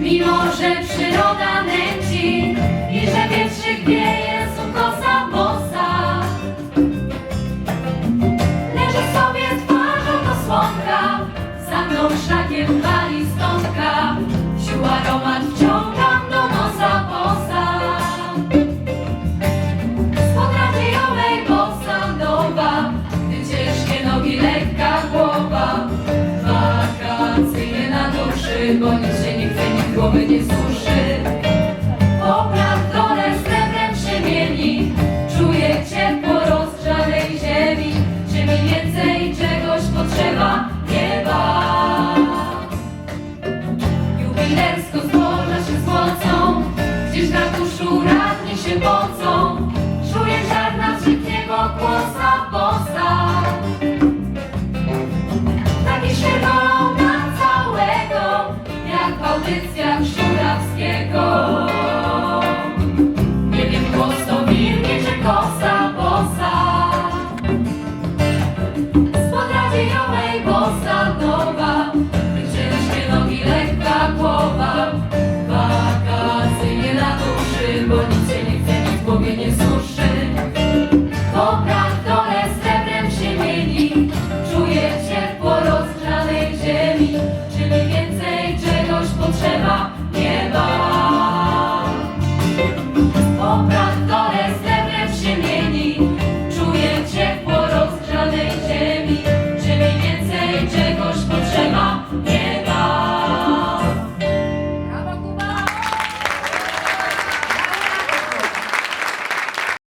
mimo że przyroda nęci i że wietrzyk wieje sukosa bosa. Leży sobie twarzą do słonka, za mną szlakiem wali. nocą Czuję ziarna brzydkiego kłosa bosa. Taki się na całego Jak w